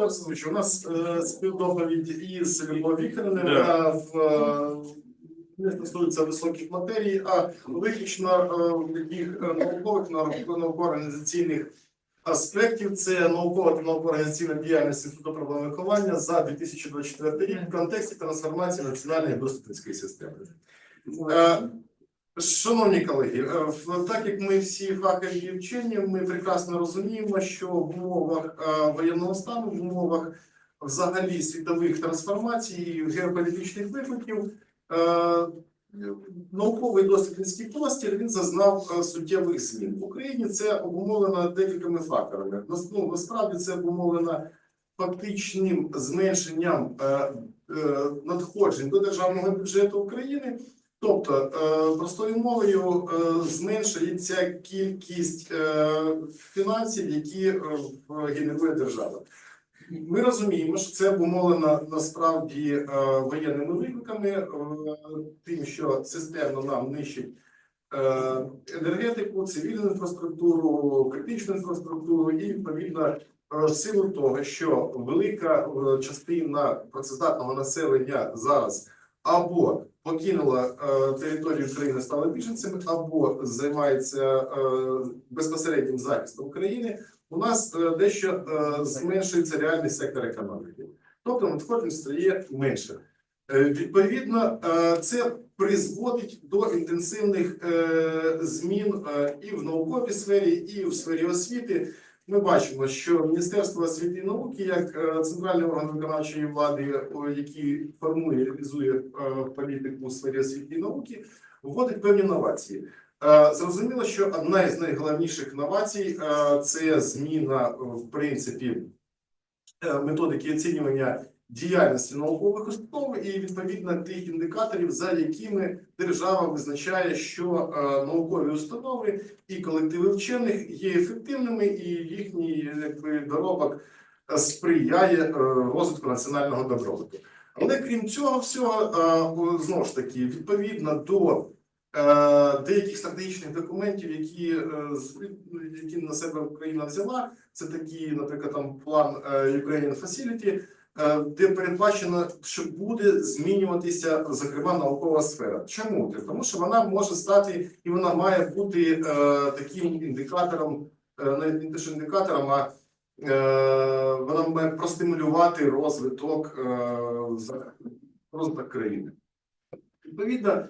зараз озвучу. У нас е, співдоповідь із Любов Вікторівною, Да. яка в, е, не стосується високих матерій, а виключно е, таких е, наукових наук- науково-організаційних аспектів. Це наукова та науково-організаційна діяльність Інституту проблем виховання за 2024 рік в контексті трансформації національної дослідницької системи. Е, Шановні колеги, е, так як ми всі фахові вчені, ми прекрасно розуміємо, що в умовах е, воєнного стану, в умовах взагалі світових трансформацій, і геополітичних викликів, е, науковий дослідницький простір він зазнав суттєвих змін. В Україні це обумовлено декількома факторами. Ну, насправді це обумовлено фактичним зменшенням надходжень до державного бюджету України. Тобто, е, простою мовою, е, зменшується кількість е, фінансів, які генерує держава. Ми розуміємо, що це обумовлено насправді воєнними викликами, тим, що системно нам нищить енергетику, цивільну інфраструктуру, критичну інфраструктуру, і відповідно силу того, що велика частина працездатного населення зараз або покинула е, територію України, стала біженцями, або займається е, безпосереднім захистом України, у нас е, дещо зменшується реальний сектор економіки. Тобто надходжень стає менше. Відповідно, це призводить до інтенсивних змін і в науковій сфері, і в сфері освіти. Ми бачимо, що Міністерство освіти і науки, як е, центральний орган виконавчої влади, який формує і реалізує е, політику у сфері освіти і науки, вводить певні новації. Е, Зрозуміло, що одна із найголовніших новацій е, це зміна е, в принципі е, методики оцінювання діяльності наукових установ і відповідно тих індикаторів, за якими держава визначає, що е, наукові установи і колективи вчених є ефективними, і їхній якби доробок е, сприяє е, розвитку національного добробуту. Але крім цього всього, знову ж таки, відповідно до деяких стратегічних документів, які, які на себе Україна взяла, це такі, наприклад, там план Ukrainian Facility, де передбачено, що буде змінюватися, зокрема, наукова сфера. Чому? Тому що вона може стати і вона має бути е, таким індикатором, е, навіть не що індикатором, а е, вона має простимулювати розвиток, е, розвиток країни. Відповідно, е,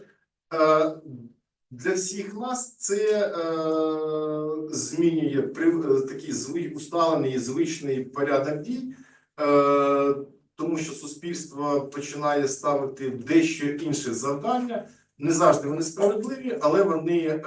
для всіх нас це е, змінює при- е, такий зви, усталений звичний порядок дій, е, тому що суспільство починає ставити дещо інші завдання. Не завжди вони справедливі, але вони е,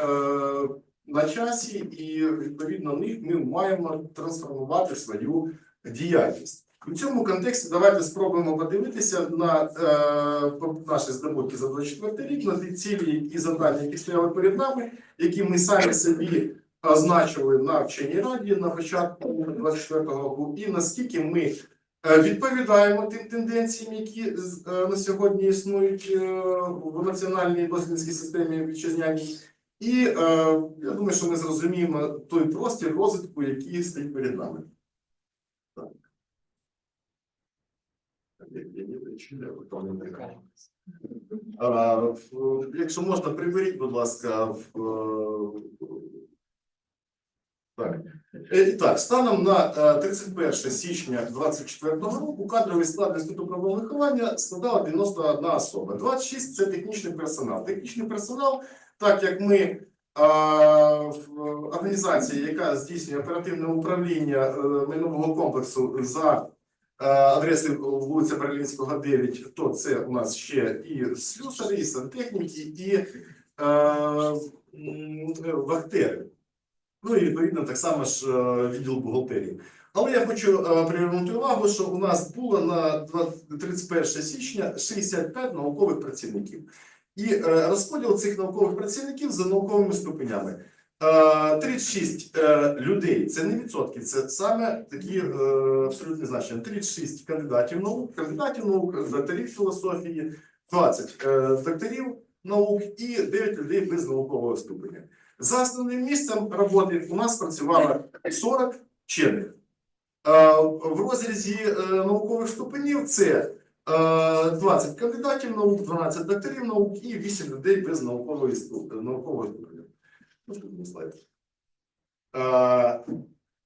на часі, і відповідно них ми маємо трансформувати свою діяльність. У цьому контексті давайте спробуємо подивитися на е, наші здобутки за 24 рік, на ті цілі і завдання, які стояли перед нами, які ми самі собі означили на вченій раді на початку 24 року, і наскільки ми е, відповідаємо тим тенденціям, які е, на сьогодні існують е, в національній дослідницькій системі вітчизняній. І е, я думаю, що ми зрозуміємо той простір розвитку, який стоїть перед нами. Якщо можна, приберіть, будь ласка, е, так. Е, І так, станом на е, 31 січня 2024 року кадровий склад Інституту правового виховання складала 91 особа. 26 – це технічний персонал. Технічний персонал, так як ми е, в організації, яка здійснює оперативне управління е, майнового комплексу за е, адресою вулиця Берлінського, 9, то це у нас ще і слюсарі, і сантехніки, і е, вахтери. Ну і відповідно так само ж е, відділ бухгалтерії. Але я хочу е, привернути увагу, що у нас було на 31 січня 65 наукових працівників. І е, розподіл цих наукових працівників за науковими ступенями. Е, 36 е, людей це не відсотки, це саме такі абсолютні значення. 36 кандидатів наук, кандидатів наук, докторів філософії, 20 е, докторів наук і 9 людей без наукового ступеня. За основним місцем роботи у нас працювало 40 вчених. Е, В розрізі е, наукових ступенів це е, 20 кандидатів наук, 12 докторів наук і 8 людей без наукової. Наукової. Е,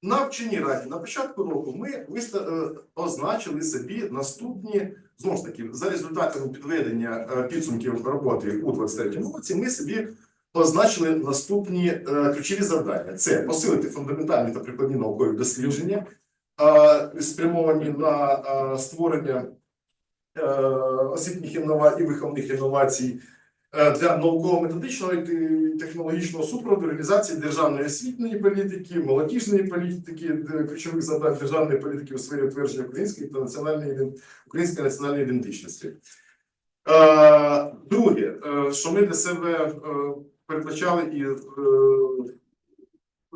На вченій раді на початку року ми е, означили собі наступні знову ж таки за результатами підведення е, підсумків роботи у 23 році. Ми собі означили наступні е, ключові завдання: це посилити фундаментальні та прикладні наукові дослідження, е, спрямовані на е, створення освітніх інновацій і виховних інновацій для науково-методичного і технологічного супроводу реалізації державної освітньої політики, молодіжної політики, ключових завдань державної політики у сфері утвердження української та національної української національної ідентичності. Друге, що ми для себе передбачали і е,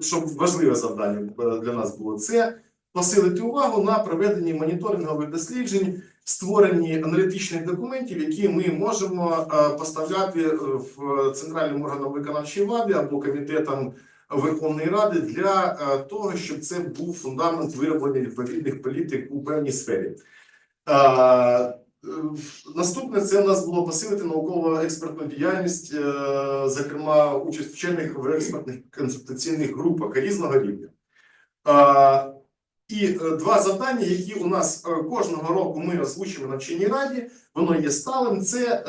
що важливе завдання для нас було, це посилити увагу на проведенні моніторингових досліджень, створенні аналітичних документів, які ми можемо е, поставляти е, в центральним органам виконавчої влади або комітетам Верховної Ради для того, щоб це був фундамент вироблення відповідних політик у певній сфері. Е, Наступне це у нас було посилити науково-експертну діяльність, е, зокрема участь вчених в експертних консультаційних групах різного рівня. І е, два завдання, які у нас кожного року ми озвучуємо на вченій раді, воно є сталим. Це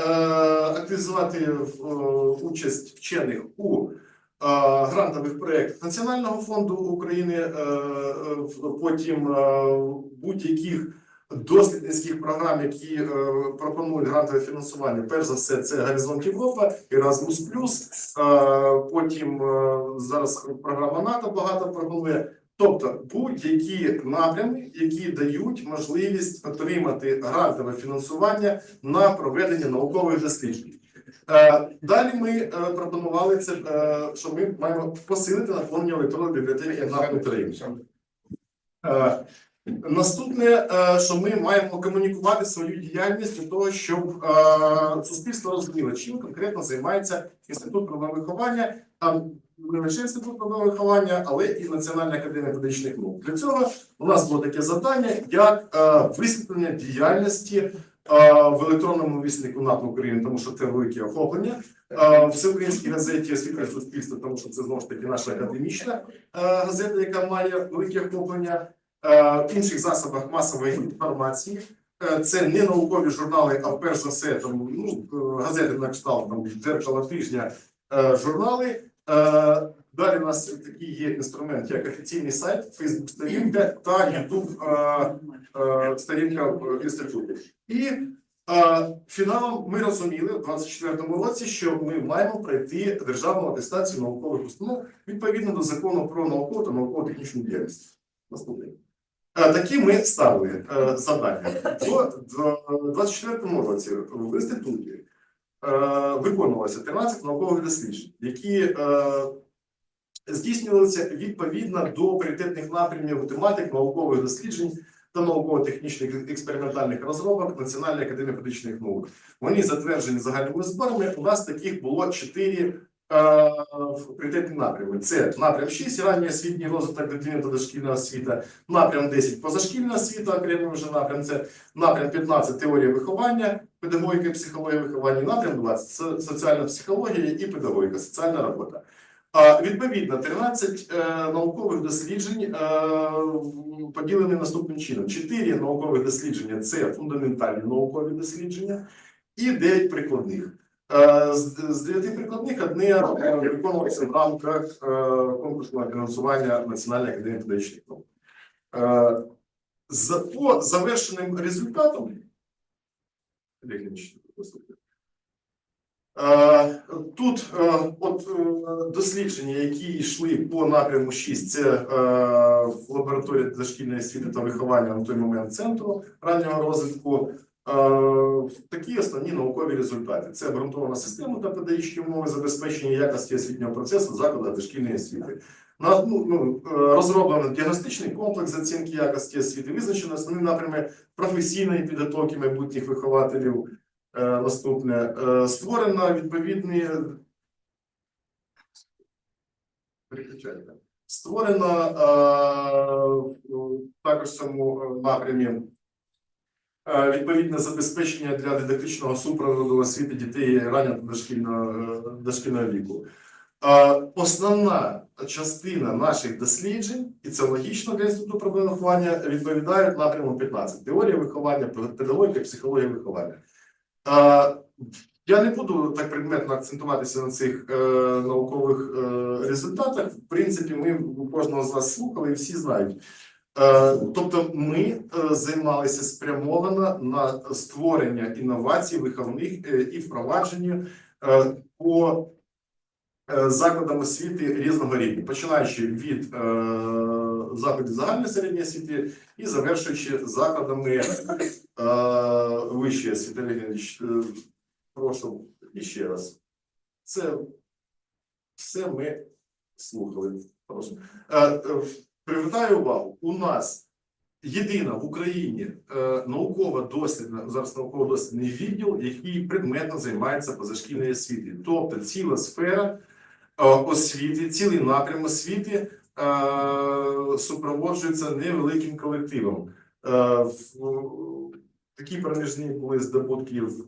активізувати участь вчених у грантових проєктах Національного фонду України, потім будь-яких дослідницьких програм, які е, пропонують грантове фінансування. Перш за все, це Горизонт Європа, Erasmus+, е, потім е, зараз програма НАТО багато пропонує. Тобто будь-які напрями, які дають можливість отримати грантове фінансування на проведення наукових досліджень. Е, Далі ми е, пропонували це, е, що ми маємо посилити наповнення електронної бібліотеки на Україні. Наступне, е, що ми маємо комунікувати свою діяльність для того, щоб е, суспільство розуміло, чим конкретно займається інститут правовиховання, там не лише інститут правовиховання, але і Національна академія педагогічних наук. Для цього у нас було таке завдання, як е, висвітлення діяльності в електронному віснику НАП України, тому що це велике охоплення. всеукраїнській газеті освітлення суспільства, тому що це знову ж таки наша академічна газета, яка має велике охоплення інших засобах масової інформації. Е, Це не наукові журнали, а перш за все там ну е, газети на кшталт там дзеркало тижня, е, журнали. Е, Далі у нас такий є інструмент, як офіційний сайт, Фейсбук сторінка та Ютуб е, сторінка в інституті. І е, фіналом ми розуміли в 24-му році, що ми маємо пройти державну атестацію наукових установ відповідно до закону про наукову та науково-технічну діяльність. Наступний. Е, такі ми ставили е, завдання. У 24 році в інституті е, виконувалося 13 наукових досліджень, які здійснювалися відповідно до пріоритетних напрямів тематик наукових досліджень та науково-технічних експериментальних розробок Національної академії медичних наук. Вони затверджені загальними зборами. У нас таких було 4 Е, в пріоритетні напрями: це напрям 6, ранній освітній розвиток дитини та дошкільна освіта, напрям 10 позашкільна освіта, окремий вже напрям, це напрям 15 теорія виховання, педагогіка, і психологія виховання, напрям 20 соціальна психологія і педагогіка, соціальна робота. Відповідно, 13 е, наукових досліджень е, поділені наступним чином: 4 наукових дослідження це фундаментальні наукові дослідження і 9 прикладних. Е, З 9 прикладних одне виконувалося в рамках е, конкурсного фінансування Національної академії педагогічних наук. Е, За по завершеним результатом Тут от дослідження, які йшли по напряму 6, це в лабораторії дошкільної освіти та виховання на той момент центру раннього розвитку. Такі основні наукові результати: це обґрунтована система та педагогічні умови забезпечення якості освітнього процесу в дошкільної освіти. На, ну, ну, е, розроблено діагностичний комплекс оцінки якості освіти, визначено основні напрями професійної підготовки майбутніх вихователів. Е, Наступне Е, створено відповідні. Створено е, також в цьому напрямі відповідне забезпечення для дидактичного супроводу освіти дітей раннього дошкільного, е, дошкільного віку. Е, Основна частина наших досліджень, і це логічно для інституту проблем виховання, відповідають напряму 15. Теорія виховання, педагогіка, психологія виховання. Е, Я не буду так предметно акцентуватися на цих е, наукових е, результатах. В принципі, ми кожного з вас слухали і всі знають. Е, тобто, ми е, займалися спрямовано на створення інновацій виховних е, і впровадження по закладам освіти різного рівня, починаючи від закладів загальної середньої освіти і завершуючи закладами вищої освіти. Прошу іще раз. Це все ми слухали. Прошу. Привертаю увагу, у нас єдина в Україні е, наукова дослідна, зараз науково-дослідний відділ, який предметно займається позашкільною освітою. Тобто ціла сфера е, освіти, цілий напрям освіти е, супроводжується невеликим колективом. Е, в- Такі проміжні були здобутки в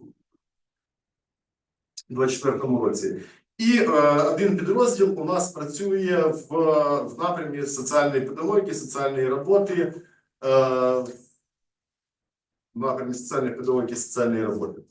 24-му році. І е, один підрозділ у нас працює в, в напрямі соціальної педагогіки, соціальної роботи, е, в напрямі соціальної педагогіки, соціальної роботи.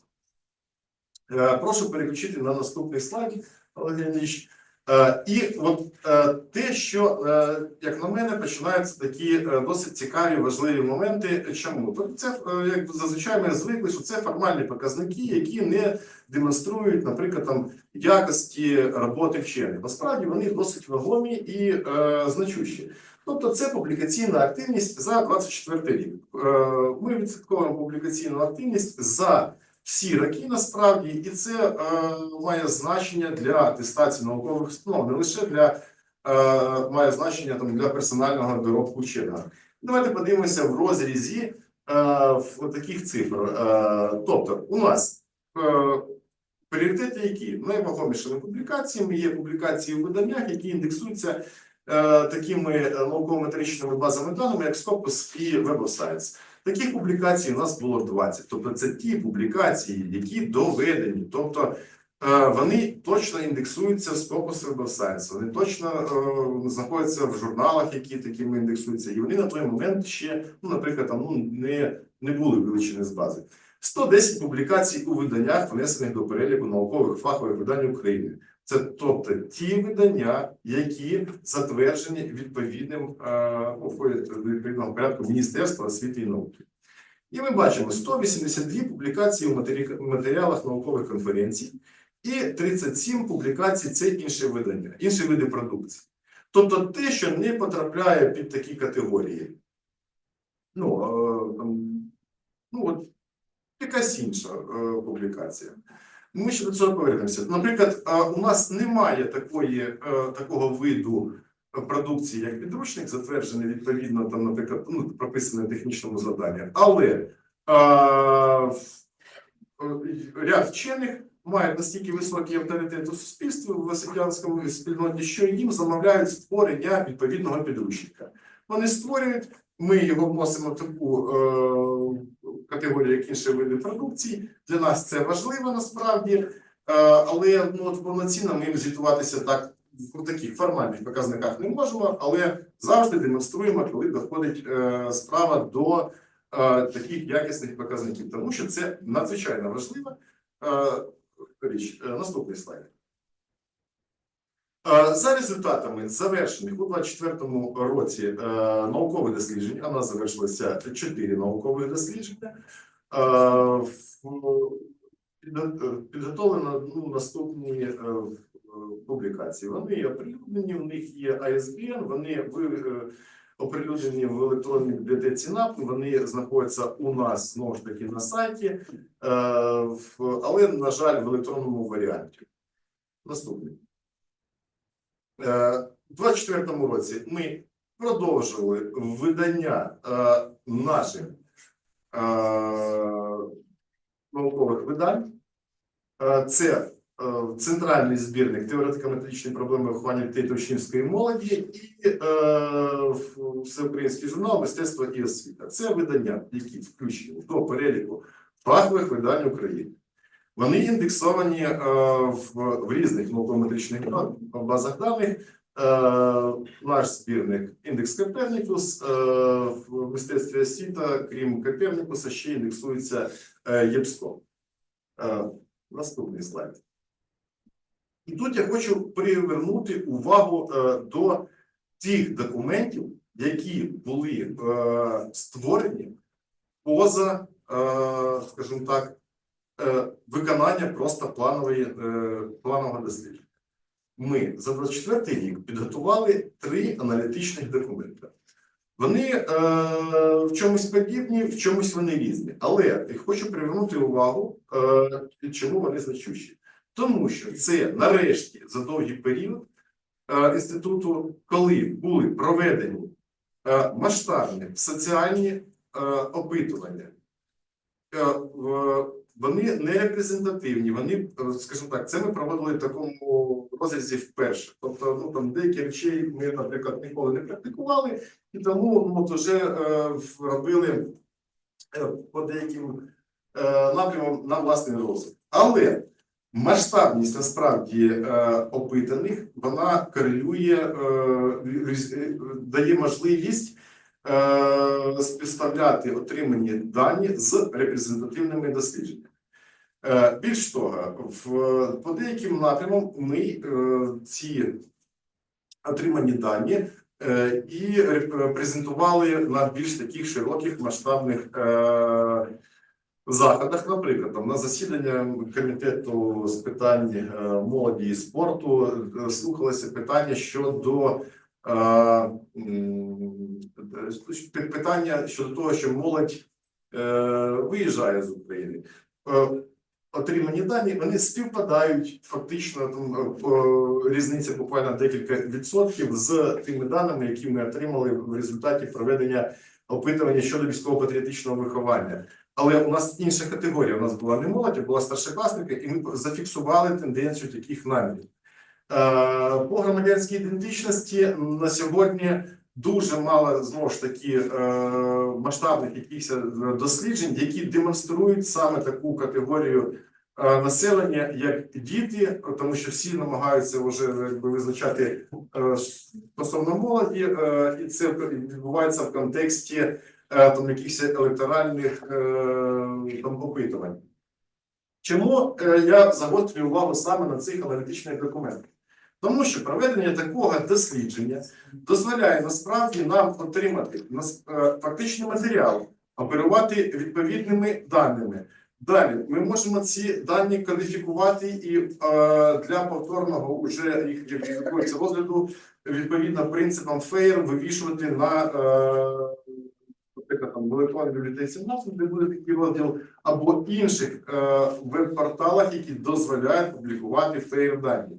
Е, прошу переключити на наступний слайд, Олег Леонідович. Е, і от е, те, що, е, як на мене, починаються такі досить цікаві, важливі моменти. Чому? Це, як зазвичай ми звикли, що це формальні показники, які не демонструють, наприклад, там якості роботи вчених. Насправді вони досить вагомі і е, значущі. Тобто, це публікаційна активність за 24 рік. Ми відслідковуємо публікаційну активність за всі роки насправді, і це е, має значення для атестації наукових установ, не лише для е, має значення там для персонального доробку вченого. Давайте подивимося в розрізі е, в таких цифр. Е, тобто, у нас е, пріоритети які? Найвагомішими публікаціями є публікації у виданнях, які індексуються е, такими е, науково-метричними базами даними, як Scopus і Web of Science. Таких публікацій у нас було 20. Тобто це ті публікації, які доведені. Тобто е, вони точно індексуються в Scopus Web Science, вони точно е, знаходяться в журналах, які такими індексуються, і вони на той момент ще, ну, наприклад, там, ну, не, не були вилучені з бази. 110 публікацій у виданнях, внесених до переліку наукових фахових видань України. Це тобто ті видання, які затверджені відповідним е, відповідного порядку Міністерства освіти і науки. І ми бачимо 182 публікації у матеріалах наукових конференцій і 37 публікацій це інші видання, інші види продукції. Тобто те, що не потрапляє під такі категорії. Ну, е, там, ну от якась інша е, публікація. Ми ще до цього повернемося. Наприклад, е, у нас немає такої, е, такого виду продукції, як підручник, затверджений відповідно, там, наприклад, ну, прописаний в технічному заданні. Але в- е, ряд вчених мають настільки високий авторитет у суспільстві в освітянському спільноті, що їм замовляють створення відповідного підручника. Вони створюють, ми його вносимо в таку категорію, як інші види продукції. Для нас це важливо насправді, е, але ну, от повноцінно ми звітуватися так в таких формальних показниках не можемо, але завжди демонструємо, коли доходить е, справа до е, таких якісних показників, тому що це надзвичайно важлива річ. Наступний слайд. Е, За результатами завершених у 2024 році е, наукових досліджень, а нас завершилося 4 наукових дослідження. е, Підготовлено ну, наступні публікації. Вони оприлюднені, у них є ISBN, вони оприлюднені в електронній бібліотеці НАП, вони знаходяться у нас знову ж таки на сайті, але, на жаль, в електронному варіанті. Наступний. Е, У 24-му році ми продовжили видання е, наших е, наукових видань. Це центральний збірник теоретико-методичні проблеми виховання дітей та учнівської молоді і всеукраїнський журнал Мистецтво і освіта. Це видання, які включені до переліку фахових видань України. Вони індексовані е, в, в різних науково-метричних базах даних. Е, наш збірник індекс Копернікус е, в мистецтві освіта, крім Копернікуса, ще індексується ЄПСКО. Наступний слайд. І тут я хочу привернути увагу до тих документів, які були створені поза, скажімо так, виконання просто планової, е, планового дослідження. Ми за 24 рік підготували три аналітичних документи. Вони е, в чомусь подібні, в чомусь вони різні. Але я хочу привернути увагу, е, чому вони значущі. Тому що це нарешті за довгий період е, інституту, коли були проведені е, масштабні соціальні е, опитування. Е, в- вони не репрезентативні, вони, е, скажімо так, це ми проводили в такому розрізі вперше. Тобто, ну там деякі речі ми, наприклад, ніколи не практикували, і тому ну, от вже е, робили е, по деяким е, напрямам на власний розвиток. Але масштабність насправді е, опитаних вона корелює, е, е, дає можливість е, співставляти отримані дані з репрезентативними дослідженнями. Е, Більш того, в, по деяким напрямам ми е, ці отримані дані е, і презентували на більш таких широких масштабних е, заходах. Наприклад, там, на засідання комітету з питань молоді і спорту слухалося питання щодо питання щодо того, що молодь е, виїжджає з України. Е, Отримані дані вони співпадають фактично там е, по- різниця буквально декілька відсотків з тими даними, які ми отримали в результаті проведення опитування щодо військово-патріотичного виховання. Але у нас інша категорія. У нас була не молодь, а була старшокласники, і ми зафіксували тенденцію таких намірів. Е, По громадянській ідентичності на сьогодні дуже мало знову ж таки е, масштабних якихось е, досліджень, які демонструють саме таку категорію е, населення, як діти, тому що всі намагаються вже якби визначати стосовно молоді, і це відбувається в контексті там якихось електоральних там опитувань. Чому я загострюю увагу саме на цих аналітичних документах? Тому що проведення такого дослідження дозволяє насправді нам отримати е, фактичний матеріал, оперувати відповідними даними. Далі ми можемо ці дані кодифікувати і е, для повторного уже їх розгляду відповідно принципам ФЕЙР вивішувати на е, там в електронній бібліотеці нас, де буде такий розділ, або інших е, веб-порталах, які дозволяють публікувати ФЕЙР дані.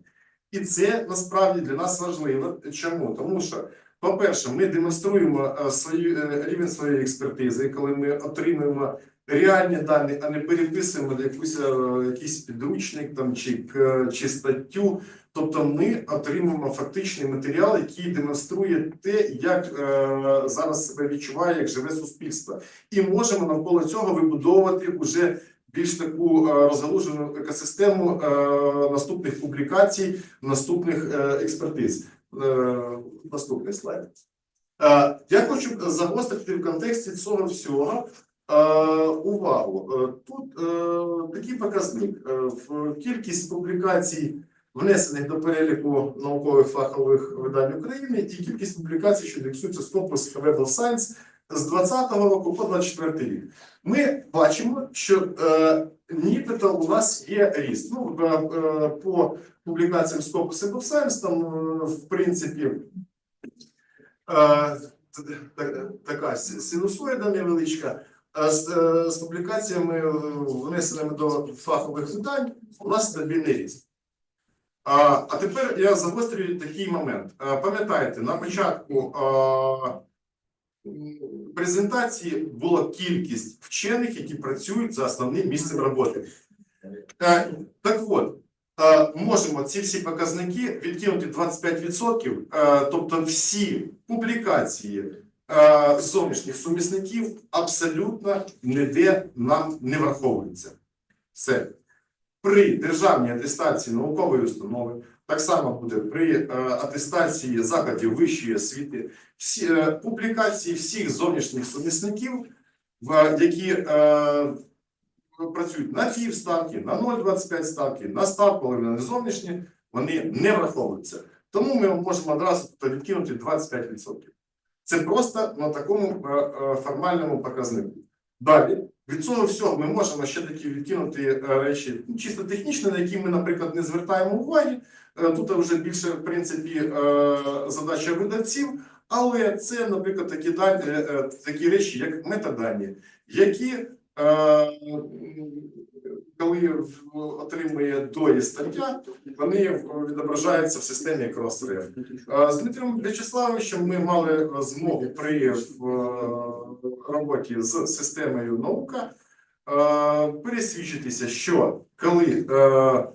І це насправді для нас важливо. Чому? Тому що, по-перше, ми демонструємо е, свою е, рівень своєї експертизи, коли ми отримуємо реальні дані, а не переписуємо якусь е, якийсь підручник там чи, чи статтю. Тобто, ми отримуємо фактичний матеріал, який демонструє те, як е, зараз себе відчуває, як живе суспільство, і можемо навколо цього вибудовувати уже більш таку е, розгалужену екосистему е, наступних публікацій, наступних е, експертиз. Наступний слайд. Я хочу загострити в контексті цього всього увагу. Тут такий показник. Кількість публікацій, внесених до переліку наукових фахових видань України, і кількість публікацій, що індексуються з корпус Web of Science з 2020 року по 2024 рік. Ми бачимо, що е, нібито у нас є ріст. Ну, е, по публікаціям Scopus Science, там, е, в принципі, е, така синусоїда невеличка. А з, е, з публікаціями, е, внесеними до фахових видань, у нас стабільний ріст. А, а тепер я загострюю такий момент. Е, Пам'ятаєте, на початку е, презентації була кількість вчених, які працюють за основним місцем роботи. Е, Так от, Е, можемо ці всі показники відкинути 25%, е, тобто всі публікації зовнішніх сумісників абсолютно ніде нам не враховуються. Все. При державній атестації наукової установи, так само буде при е, атестації закладів вищої освіти, всі е, публікації всіх зовнішніх сумісників, які е, працюють на півставки, на 0,25 ставки, на ставку, але не зовнішні, вони не враховуються. Тому ми можемо одразу відкинути 25%. Це просто на такому формальному показнику. Далі, від цього всього ми можемо ще такі відкинути е, речі, ну, чисто технічні, на які ми, наприклад, не звертаємо уваги. Е, Тут вже більше, в принципі, е, задача видавців, але це, наприклад, такі дані, такі речі, як метадані, які коли отримує дої стаття, вони відображаються в системі. Е, З Дмитром В'ячеславовичем ми мали е, змогу при е, роботі з системою наука е, пересвідчитися, що коли е,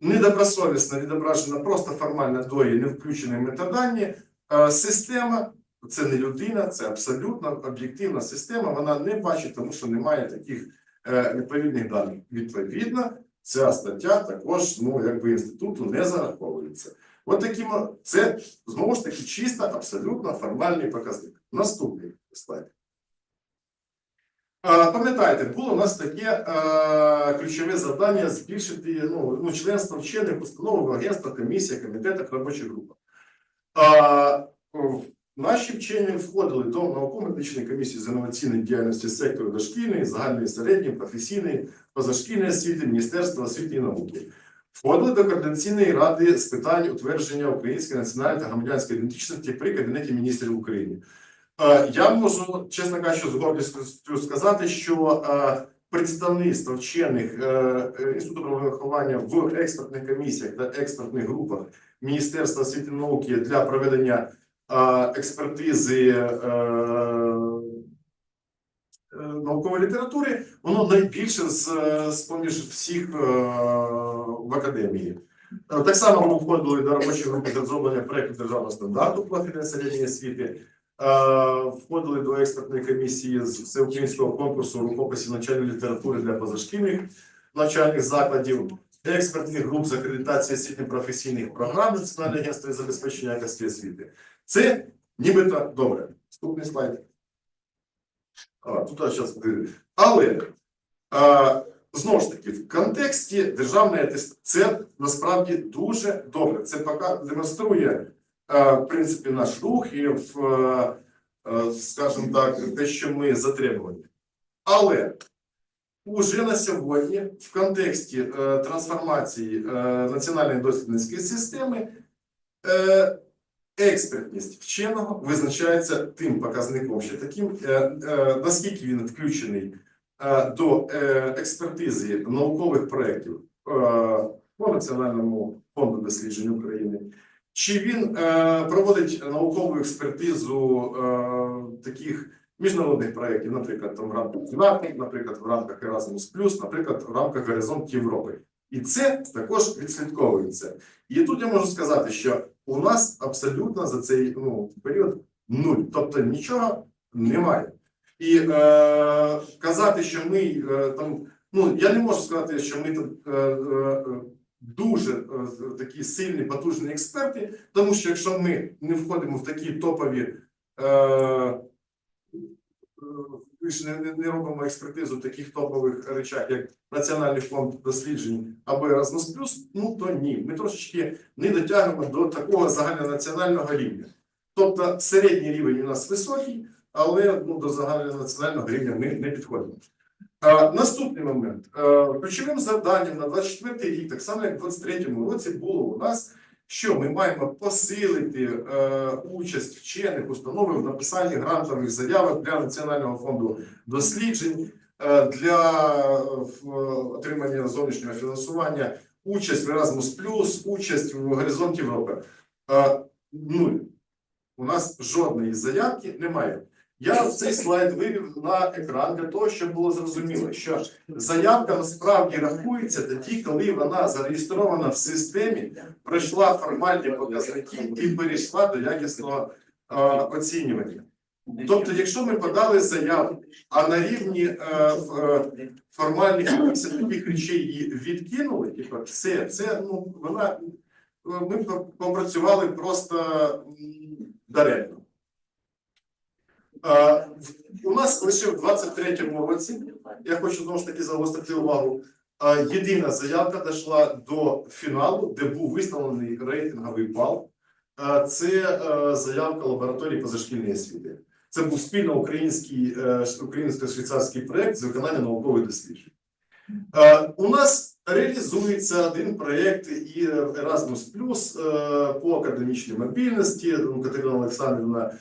недобросовісно відображена просто формальна дої, не включені метадані, е, система це не людина, це абсолютно об'єктивна система. Вона не бачить, тому що немає таких е, відповідних даних. Відповідно, ця стаття також ну, якби інституту не зараховується. От таким це знову ж таки чисто, абсолютно формальний показник. Наступний слайд. Е, Пам'ятаєте, було у нас таке е, ключове завдання збільшити ну, ну, членство вчених установ, агентства, комісія, комітетах, робочих групах. Наші вчені входили до науково-медичної комісії з інноваційної діяльності сектору дошкільної, загальної середньої, професійної, позашкільної освіти, Міністерства освіти і науки. Входили до Координаційної ради з питань утвердження української національної та громадянської ідентичності при Кабінеті міністрів України. Е, Я можу, чесно кажучи, з гордістю сказати, що е, представництво вчених е, інституту виховання в експертних комісіях та експертних групах Міністерства освіти і науки для проведення експертизи е, е, наукової літератури, воно найбільше з, з поміж всіх е, в академії. Так само ми входили до робочої групи з розроблення проєкту державного стандарту профільної середньої освіти. Входили до експертної комісії з всеукраїнського конкурсу рукописів навчальної літератури для позашкільних навчальних закладів, експертних груп з акредитації освітньо-професійних програм Національного агентства забезпечення якості освіти. Це нібито добре. Наступний слайд. А, тут зараз. Але а, знову ж таки, в контексті державної атестації це насправді дуже добре. Це пока демонструє а, в принципі наш рух і в, а, а, скажімо так, те, що ми затребувані. Але уже на сьогодні, в контексті е, трансформації е, національної дослідницької системи, е, експертність вченого визначається тим показником, що таким, е, е, наскільки він включений е, до експертизи наукових проєктів по Національному фонду досліджень України, чи він проводить наукову експертизу таких міжнародних проєктів, наприклад, там в рамках наприклад, в рамках Erasmus+, наприклад, в рамках Горизонт Європи. І це також відслідковується. І тут я можу сказати, що у нас абсолютно за цей ну, період нуль, тобто нічого немає. І е, казати, що ми е, там, ну я не можу сказати, що ми тут е, е, дуже е, такі сильні, потужні експерти, тому що якщо ми не входимо в такі топові. Е, ж не, не, робимо експертизу таких топових речах, як Національний фонд досліджень або Erasmus+, ну то ні. Ми трошечки не дотягнемо до такого загальнонаціонального рівня. Тобто середній рівень у нас високий, але ну, до загальнонаціонального рівня ми не підходимо. А, наступний момент. А, ключовим завданням на 24 рік, так само як в 23-му році, було у нас, що ми маємо посилити е, участь вчених установ в написанні грантових заявок для Національного фонду досліджень, е, для е, отримання зовнішнього фінансування, участь в Erasmus+, участь в Горизонт Європи. Е, нуль. У нас жодної заявки немає. Я цей слайд вивів на екран для того, щоб було зрозуміло, що заявка насправді рахується тоді, коли вона зареєстрована в системі, пройшла формальні показники і перейшла до якісного е, оцінювання. Тобто, якщо ми подали заяву, а на рівні е, е, формальних таких речей її відкинули, типу, все, це ну вона ми попрацювали просто даремно. У нас лише в 23-му році, я хочу знову ж таки загострити увагу. Єдина заявка дійшла до фіналу, де був виставлений рейтинговий бал. Це е, заявка лабораторії позашкільної освіти. Це був спільно український е, українсько-швейцарський проект з виконання наукових досліджень. У нас реалізується один проєкт і е, Erasmus по академічній мобільності. Катерина Олександрівна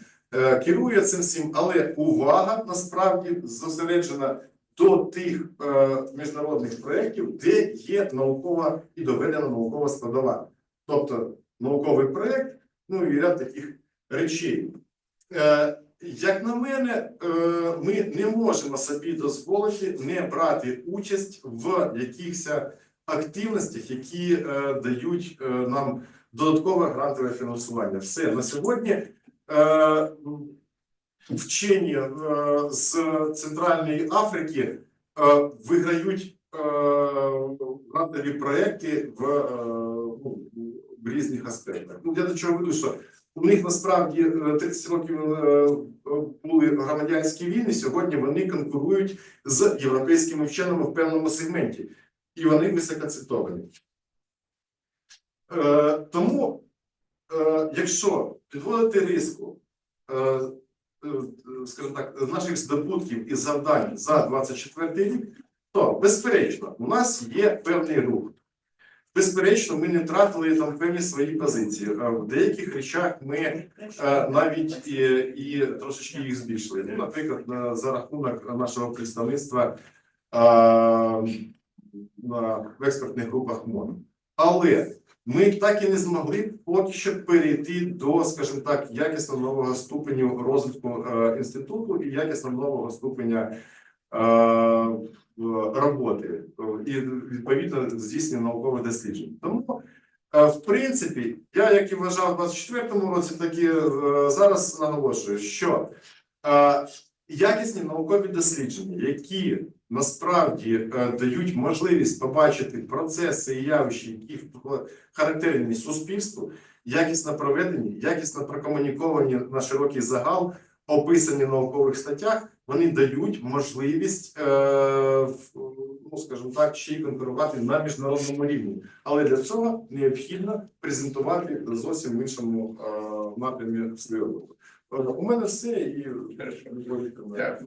керує цим всім, але увага насправді зосереджена до тих е, міжнародних проєктів, де є наукова і доведена наукова складова. Тобто науковий проєкт, ну і ряд таких речей. Е, як на мене, е, ми не можемо собі дозволити не брати участь в якихось активностях, які е, дають е, нам додаткове грантове фінансування. Все на сьогодні е, вчені е, з Центральної Африки е, виграють е, грантові проекти в, е, ну, в різних аспектах. Ну, я до чого веду, що у них насправді е, 30 років е, були громадянські війни. Сьогодні вони конкурують з європейськими вченими в певному сегменті, і вони високоцитовані. Е, Тому, е, якщо підводити риску, е, е, скажімо так, наших здобутків і завдань за 24 рік, то безперечно, у нас є певний рух. Безперечно, ми не втратили там певні свої позиції. Е, В деяких речах ми е, навіть і, і трошечки їх збільшили. Ну, наприклад, за рахунок нашого представництва е, на в експертних групах МОН. Але ми так і не змогли поки що перейти до, скажімо так, якісно нового ступеню розвитку е, інституту і якісно нового ступеня е, роботи і відповідно здійснення наукових досліджень. Тому, е, в принципі, я як і вважав у 24-му році, так і е, зараз наголошую, що е, якісні наукові дослідження, які насправді е, дають можливість побачити процеси і явища, які характерні суспільству, якісно проведені, якісно прокомуніковані на широкий загал, описані в наукових статтях, вони дають можливість, е, ну скажімо так, ще й конкурувати на міжнародному рівні. Але для цього необхідно презентувати зовсім в іншому е, напрямі свою роботу. Е, У мене все і Дякую.